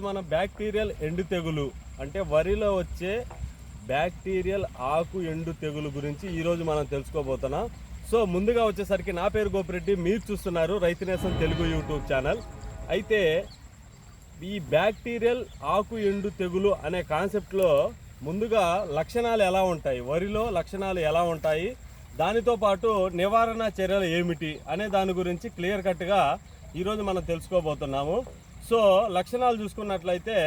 మన బ్యాక్టీరియల్ ఎండు తెగులు అంటే వరిలో వచ్చే బ్యాక్టీరియల్ ఆకు ఎండు తెగులు గురించి ఈరోజు మనం తెలుసుకోబోతున్నాం. సో ముందుగా వచ్చేసరికి నా పేరు గోపిరెడ్డి మీరు చూస్తున్నారు రైతు నేసం తెలుగు యూట్యూబ్ ఛానల్. అయితే ఈ బ్యాక్టీరియల్ ఆకు ఎండు తెగులు అనే కాన్సెప్ట్లో ముందుగా లక్షణాలు ఎలా ఉంటాయి? వరిలో లక్షణాలు ఎలా ఉంటాయి? దానితో పాటు నివారణ చర్యలు ఏమిటి? అనే దాని గురించి క్లియర్ కట్గా ఈరోజు మనం తెలుసుకోబోతున్నాము. సో లక్షణాలు చూసుకున్నట్లయితే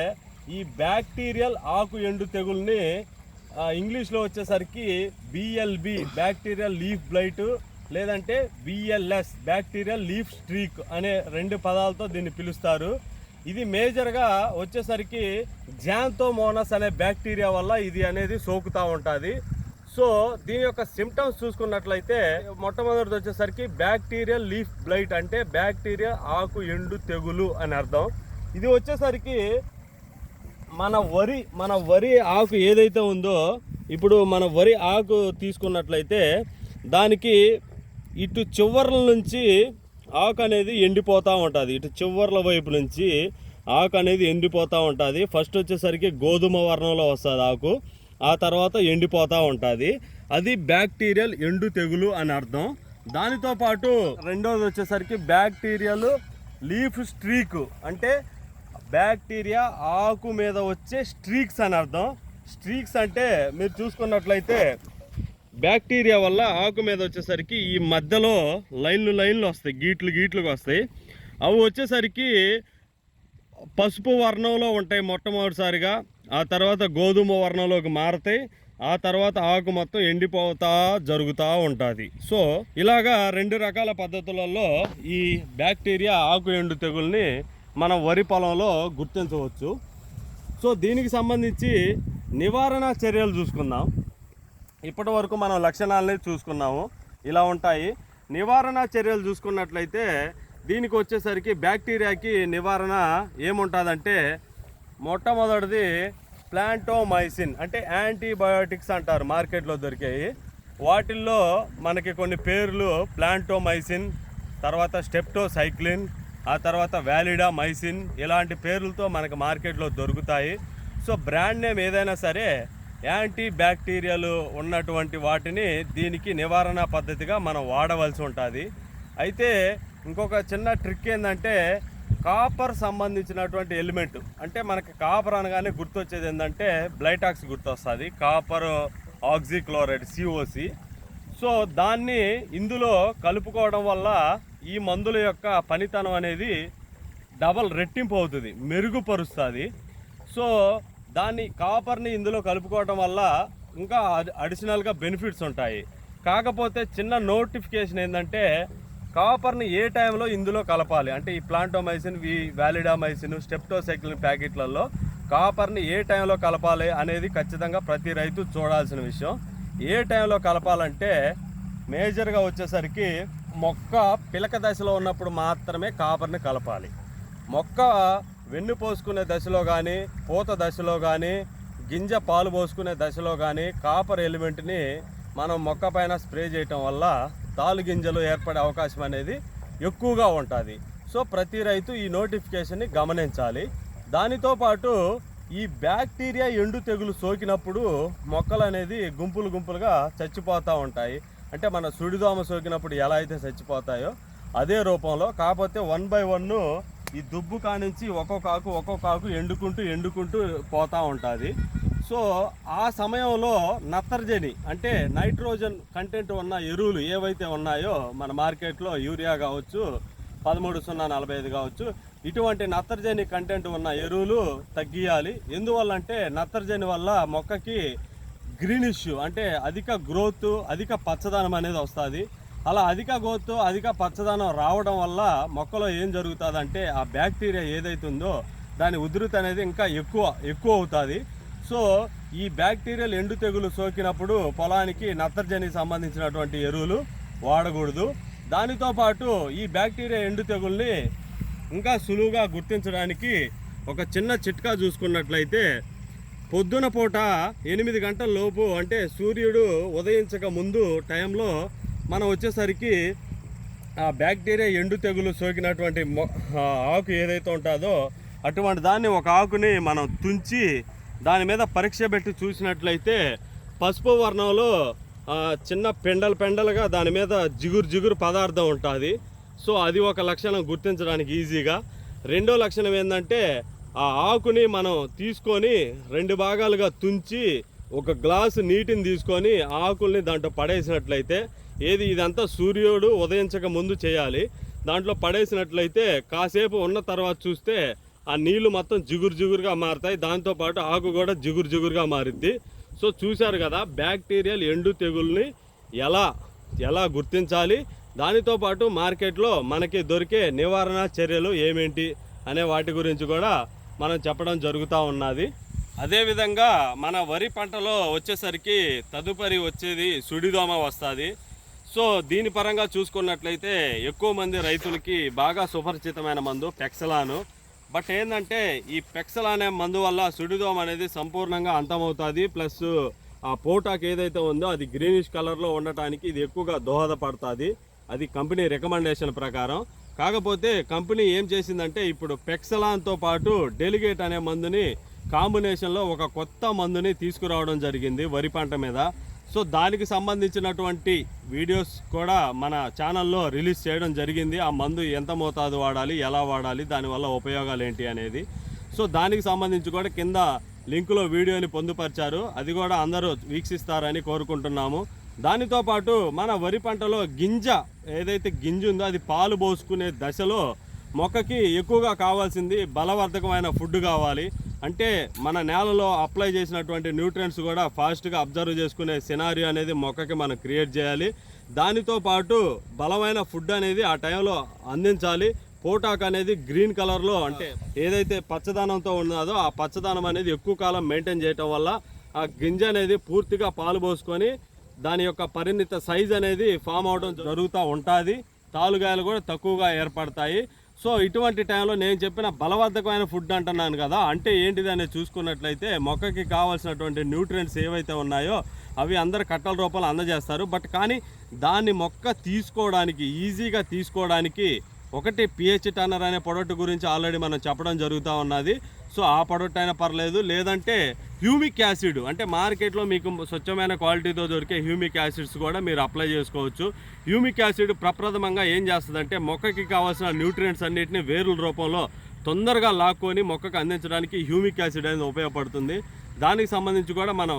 ఈ బ్యాక్టీరియల్ ఆకు ఎండు తెగుల్ని ఇంగ్లీష్లో వచ్చేసరికి బిఎల్బి బ్యాక్టీరియల్ లీఫ్ బ్లైట్ లేదంటే బిఎల్ఎస్ బ్యాక్టీరియల్ లీఫ్ స్ట్రీక్ అనే రెండు పదాలతో దీన్ని పిలుస్తారు. ఇది మేజర్గా వచ్చేసరికి జాంతోమోనస్ అనే బ్యాక్టీరియా వల్ల ఇది అనేది సోకుతూ ఉంటుంది. సో దీని యొక్క సిమ్టమ్స్ చూసుకున్నట్లయితే మొట్టమొదటిది వచ్చేసరికి బ్యాక్టీరియల్ లీఫ్ బ్లైట్ అంటే బ్యాక్టీరియా ఆకు ఎండు తెగులు అని అర్థం. ఇది వచ్చేసరికి మన వరి మన వరి ఆకు ఏదైతే ఉందో ఇప్పుడు మన వరి ఆకు తీసుకున్నట్లయితే దానికి ఇటు చివర్ల నుంచి ఆకు అనేది ఎండిపోతూ ఉంటుంది. ఇటు చివర్ల వైపు నుంచి ఆకు అనేది ఎండిపోతూ ఉంటుంది. ఫస్ట్ వచ్చేసరికి గోధుమ వర్ణంలో వస్తుంది ఆకు. ఆ తర్వాత ఎండిపోతూ ఉంటుంది. అది బ్యాక్టీరియల్ ఎండు తెగులు అని అర్థం. దానితో పాటు రెండోది వచ్చేసరికి బ్యాక్టీరియల్ లీఫ్ స్ట్రీక్. అంటే బ్యాక్టీరియా ఆకు మీద వచ్చే స్ట్రీక్స్ అని అర్థం. స్ట్రీక్స్ అంటే మీరు చూసుకున్నట్లయితే బ్యాక్టీరియా వల్ల ఆకు మీద వచ్చేసరికి ఈ మధ్యలో లైన్లు లైన్లు వస్తాయి. గీట్లు గీట్లుగా వస్తాయి. అవి వచ్చేసరికి పసుపు వర్ణంలో ఉంటాయి మొట్టమొదటిసారిగా. ఆ తర్వాత గోధుమ వర్ణంలోకి మారతాయి ఆ తర్వాత ఆకు మొత్తం ఎండిపోతా జరుగుతూ ఉంటుంది. సో ఇలాగా రెండు రకాల పద్ధతులలో ఈ బ్యాక్టీరియా ఆకు ఎండు తెగుల్ని మనం వరి పొలంలో గుర్తించవచ్చు. సో దీనికి సంబంధించి నివారణ చర్యలు చూసుకుందాం. ఇప్పటి వరకు మనం లక్షణాలని చూసుకున్నాము. ఇలా ఉంటాయి. నివారణ చర్యలు చూసుకున్నట్లయితే దీనికి వచ్చేసరికి బ్యాక్టీరియాకి నివారణ ఏముంటుందంటే మొట్టమొదటిది ప్లాంటోమైసిన్ అంటే యాంటీబయోటిక్స్ అంటారు మార్కెట్లో దొరికాయి. వాటిల్లో మనకి కొన్ని పేర్లు ప్లాంటోమైసిన్ తర్వాత స్టెప్టోసైక్లిన్ ఆ తర్వాత వ్యాలిడా మైసిన్ ఇలాంటి పేర్లతో మనకి మార్కెట్లో దొరుకుతాయి. సో బ్రాండ్ నేమ్ ఏదైనా సరే యాంటీ బ్యాక్టీరియాలు ఉన్నటువంటి వాటిని దీనికి నివారణ పద్ధతిగా మనం వాడవలసి ఉంటుంది. అయితే ఇంకొక చిన్న ట్రిక్ ఏంటంటే కాపర్ సంబంధించినటువంటి ఎలిమెంట్ అంటే మనకి కాపర్ అనగానే గుర్తొచ్చేది ఏంటంటే బ్లైటాక్స్ గుర్తొస్తుంది. కాపర్ ఆక్సిక్లోరైడ్ సిఓసి సో దాన్ని ఇందులో కలుపుకోవడం వల్ల ఈ మందుల యొక్క పనితనం అనేది డబల్ రెట్టింపు అవుతుంది మెరుగుపరుస్తుంది. సో దాన్ని కాపర్ని ఇందులో కలుపుకోవడం వల్ల ఇంకా అడిషనల్గా బెనిఫిట్స్ ఉంటాయి. కాకపోతే చిన్న నోటిఫికేషన్ ఏంటంటే కాపర్ని ఏ టైంలో ఇందులో కలపాలి? అంటే ఈ ప్లాంటోమైసిన్ వి వ్యాలిడామైసిన్ స్టెప్టోసైక్లిన్ ప్యాకెట్లలో కాపర్ని ఏ టైంలో కలపాలి అనేది ఖచ్చితంగా ప్రతి రైతు చూడాల్సిన విషయం. ఏ టైంలో కలపాలంటే మేజర్గా వచ్చేసరికి మొక్క పిలక దశలో ఉన్నప్పుడు మాత్రమే కాపర్ని కలపాలి. మొక్క వెన్ను పోసుకునే దశలో కానీ పూత దశలో కానీ గింజ పాలు పోసుకునే దశలో కానీ కాపర్ ఎలిమెంట్ని మనం మొక్క పైన స్ప్రే చేయటం వల్ల తాలు గింజలు ఏర్పడే అవకాశం అనేది ఎక్కువగా ఉంటుంది. సో ప్రతి రైతు ఈ నోటిఫికేషన్ని గమనించాలి. దానితో పాటు ఈ బ్యాక్టీరియా ఎండు తెగులు సోకినప్పుడు మొక్కలు అనేది గుంపులు గుంపులుగా చచ్చిపోతూ ఉంటాయి. అంటే మన సుడిదోమ సోకినప్పుడు ఎలా అయితే చచ్చిపోతాయో అదే రూపంలో కాకపోతే వన్ బై వన్ ఈ దుబ్బు కానించి ఒక్కొక్క ఆకు ఒక్కొక్క ఆకు ఎండుకుంటూ ఎండుకుంటూ పోతూ ఉంటుంది. సో ఆ సమయంలో నత్రజని అంటే నైట్రోజన్ కంటెంట్ ఉన్న ఎరువులు ఏవైతే ఉన్నాయో మన మార్కెట్లో యూరియా కావచ్చు పదమూడు సున్నా నలభై ఐదు కావచ్చు ఇటువంటి నత్రజని కంటెంట్ ఉన్న ఎరువులు తగ్గియాలి. ఎందువల్ల అంటే నత్రజని వల్ల మొక్కకి గ్రీనిష్ అంటే అధిక గ్రోత్ అధిక పచ్చదనం అనేది వస్తుంది. అలా అధిక గ్రోత్ అధిక పచ్చదనం రావడం వల్ల మొక్కలో ఏం జరుగుతుందంటే ఆ బ్యాక్టీరియా ఏదైతే ఉందో దాని ఉధృతి అనేది ఇంకా ఎక్కువ ఎక్కువ అవుతుంది. సో ఈ బ్యాక్టీరియల్ ఎండు తెగులు సోకినప్పుడు పొలానికి నత్రజనికి సంబంధించినటువంటి ఎరువులు వాడకూడదు. దానితో పాటు ఈ బ్యాక్టీరియా ఎండు తెగుల్ని ఇంకా సులువుగా గుర్తించడానికి ఒక చిన్న చిట్కా చూసుకున్నట్లయితే పొద్దున పూట ఎనిమిది గంటల లోపు అంటే సూర్యుడు ఉదయించక ముందు టైంలో మనం వచ్చేసరికి ఆ బ్యాక్టీరియా ఎండు తెగులు సోకినటువంటి ఆకు ఏదైతే ఉంటుందో అటువంటి దాన్ని ఒక ఆకుని మనం తుంచి దాని మీద పరీక్ష పెట్టి చూసినట్లయితే పసుపు వర్ణంలో చిన్న పెండలు పెండలుగా దాని మీద జిగురు జిగురు పదార్థం ఉంటుంది. సో అది ఒక లక్షణం గుర్తించడానికి ఈజీగా. రెండో లక్షణం ఏంటంటే ఆ ఆకుని మనం తీసుకొని రెండు భాగాలుగా తుంచి ఒక గ్లాసు నీటిని తీసుకొని ఆకుల్ని దాంట్లో పడేసినట్లయితే ఏది ఇదంతా సూర్యుడు ఉదయించక ముందు చేయాలి. దాంట్లో పడేసినట్లయితే కాసేపు ఉన్న తర్వాత చూస్తే ఆ నీళ్ళు మొత్తం జిగురు జిగురుగా మారుతాయి. దాంతోపాటు ఆకు కూడా జిగురు జిగురుగా మారుద్ది. సో చూశారు కదా బ్యాక్టీరియల్ ఎండు తెగుల్ని ఎలా ఎలా గుర్తించాలి? దానితో పాటు మార్కెట్లో మనకి దొరికే నివారణ చర్యలు ఏమేంటి అనే వాటి గురించి కూడా మనం చెప్పడం జరుగుతూ ఉన్నది. అదేవిధంగా మన వరి పంటలో వచ్చేసరికి తదుపరి వచ్చేది సుడిదోమ వస్తుంది. సో దీని పరంగా చూసుకున్నట్లయితే ఎక్కువ మంది రైతులకి బాగా సుపరిచితమైన మందు పెక్సలాను. బట్ ఏంటంటే ఈ పెక్సల్ అనే మందు వల్ల సుడిదోమ అనేది సంపూర్ణంగా అంతమవుతుంది. ప్లస్ ఆ పోటాక్ ఏదైతే ఉందో అది గ్రీనిష్ కలర్లో ఉండటానికి ఇది ఎక్కువగా దోహదపడుతుంది. అది కంపెనీ రికమెండేషన్ ప్రకారం. కాకపోతే కంపెనీ ఏం చేసిందంటే ఇప్పుడు పెక్సలాన్తో పాటు డెలిగేట్ అనే మందుని కాంబినేషన్లో ఒక కొత్త మందుని తీసుకురావడం జరిగింది వరి పంట మీద. సో దానికి సంబంధించినటువంటి వీడియోస్ కూడా మన ఛానల్లో రిలీజ్ చేయడం జరిగింది. ఆ మందు ఎంత మోతాదు వాడాలి ఎలా వాడాలి దానివల్ల ఉపయోగాలు ఏంటి అనేది. సో దానికి సంబంధించి కూడా కింద లింకులో వీడియోని పొందుపరిచారు. అది కూడా అందరూ వీక్షిస్తారని కోరుకుంటున్నాము. దానితో పాటు మన వరి పంటలో గింజ ఏదైతే గింజ ఉందో అది పాలు పోసుకునే దశలో మొక్కకి ఎక్కువగా కావాల్సింది బలవర్ధకమైన ఫుడ్ కావాలి. అంటే మన నేలలో అప్లై చేసినటువంటి న్యూట్రియంట్స్ కూడా ఫాస్ట్గా అబ్జర్వ్ చేసుకునే సినారియో అనేది మొక్కకి మనం క్రియేట్ చేయాలి. దానితో పాటు బలమైన ఫుడ్ అనేది ఆ టైంలో అందించాలి. పోటాక్ అనేది గ్రీన్ కలర్లో అంటే ఏదైతే పచ్చదనంతో ఉన్నదో ఆ పచ్చదనం అనేది ఎక్కువ కాలం మెయింటైన్ చేయటం వల్ల ఆ గింజ అనేది పూర్తిగా పాలు పోసుకొని దాని యొక్క పరిణిత సైజ్ అనేది ఫామ్ అవడం జరుగుతూ ఉంటుంది. తాలుగాయలు కూడా తక్కువగా ఏర్పడతాయి. సో ఇటువంటి టైంలో నేను చెప్పిన బలవర్ధకమైన ఫుడ్ అంటున్నాను కదా అంటే ఏంటిది అనేది చూసుకున్నట్లయితే మొక్కకి కావాల్సినటువంటి న్యూట్రియంట్స్ ఏవైతే ఉన్నాయో అవి అందరు కట్టల రూపంలో అందజేస్తారు. బట్ కానీ దాన్ని మొక్క తీసుకోవడానికి ఈజీగా తీసుకోవడానికి ఒకటి పిహెచ్ టన్నర్ అనే ప్రొడక్ట్ గురించి ఆల్రెడీ మనం చెప్పడం జరుగుతూ ఉన్నది. సో ఆ ప్రొడక్ట్ అయినా పర్లేదు. లేదంటే హ్యూమిక్ యాసిడ్ అంటే మార్కెట్లో మీకు స్వచ్ఛమైన క్వాలిటీతో దొరికే హ్యూమిక్ యాసిడ్స్ కూడా మీరు అప్లై చేసుకోవచ్చు. హ్యూమిక్ యాసిడ్ ప్రప్రథమంగా ఏం చేస్తుందంటే మొక్కకి కావాల్సిన న్యూట్రియంట్స్ అన్నిటిని వేరుల రూపంలో తొందరగా లాక్కొని మొక్కకు అందించడానికి హ్యూమిక్ యాసిడ్ అనేది ఉపయోగపడుతుంది. దానికి సంబంధించి కూడా మనం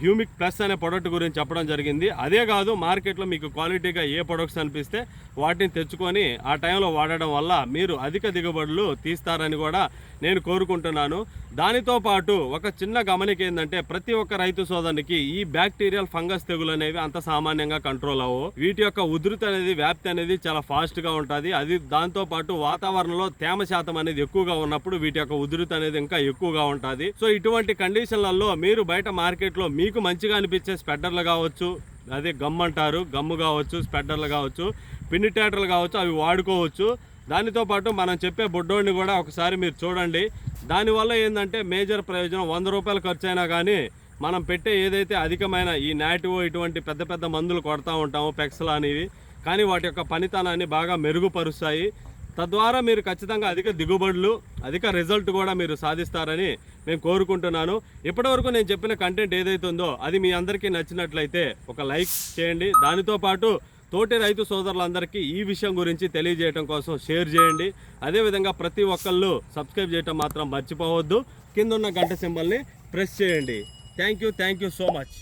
హ్యూమిక్ ప్లస్ అనే ప్రొడక్ట్ గురించి చెప్పడం జరిగింది. అదే కాదు మార్కెట్లో మీకు క్వాలిటీగా ఏ ప్రొడక్ట్స్ అనిపిస్తే వాటిని తెచ్చుకొని ఆ టైంలో వాడడం వల్ల మీరు అధిక దిగుబడులు తీస్తారని కూడా నేను కోరుకుంటున్నాను. దానితో పాటు ఒక చిన్న గమనిక ఏంటంటే ప్రతి ఒక్క రైతు సోదరునికి ఈ బ్యాక్టీరియల్ ఫంగస్ తెగులు అనేవి అంత సామాన్యంగా కంట్రోల్ అవ్వవు. వీటి యొక్క ఉధృతి అనేది వ్యాప్తి అనేది చాలా ఫాస్ట్గా ఉంటుంది. అది దాంతో పాటు వాతావరణంలో తేమ శాతం అనేది ఎక్కువగా ఉన్నప్పుడు వీటి యొక్క ఉధృతి అనేది ఇంకా ఎక్కువగా ఉంటుంది. సో ఇటువంటి కండిషన్లలో మీరు బయట మార్కెట్ మార్కెట్లో మీకు మంచిగా అనిపించే స్పెడ్డర్లు కావచ్చు అదే గమ్ అంటారు గమ్ము కావచ్చు స్పెడ్డర్లు కావచ్చు పిన్నిటేటర్లు కావచ్చు అవి వాడుకోవచ్చు. దానితో పాటు మనం చెప్పే బొడ్డోడిని కూడా ఒకసారి మీరు చూడండి. దానివల్ల ఏంటంటే మేజర్ ప్రయోజనం వంద రూపాయలు ఖర్చు అయినా కానీ మనం పెట్టే ఏదైతే అధికమైన ఈ నాటివో ఇటువంటి పెద్ద పెద్ద మందులు కొడతా ఉంటాము పెక్సలు అనేవి కానీ వాటి యొక్క పనితనాన్ని బాగా మెరుగుపరుస్తాయి. తద్వారా మీరు ఖచ్చితంగా అధిక దిగుబడులు అధిక రిజల్ట్ కూడా మీరు సాధిస్తారని నేను కోరుకుంటున్నాను. ఇప్పటివరకు నేను చెప్పిన కంటెంట్ ఏదైతే ఉందో అది మీ అందరికీ నచ్చినట్లయితే ఒక లైక్ చేయండి. దానితో పాటు తోటి రైతు సోదరులందరికీ ఈ విషయం గురించి తెలియజేయడం కోసం షేర్ చేయండి. అదేవిధంగా ప్రతి ఒక్కళ్ళు సబ్స్క్రైబ్ చేయటం మాత్రం మర్చిపోవద్దు. కింద ఉన్న గంట సింబల్ని ప్రెస్ చేయండి. Thank you thank you so much.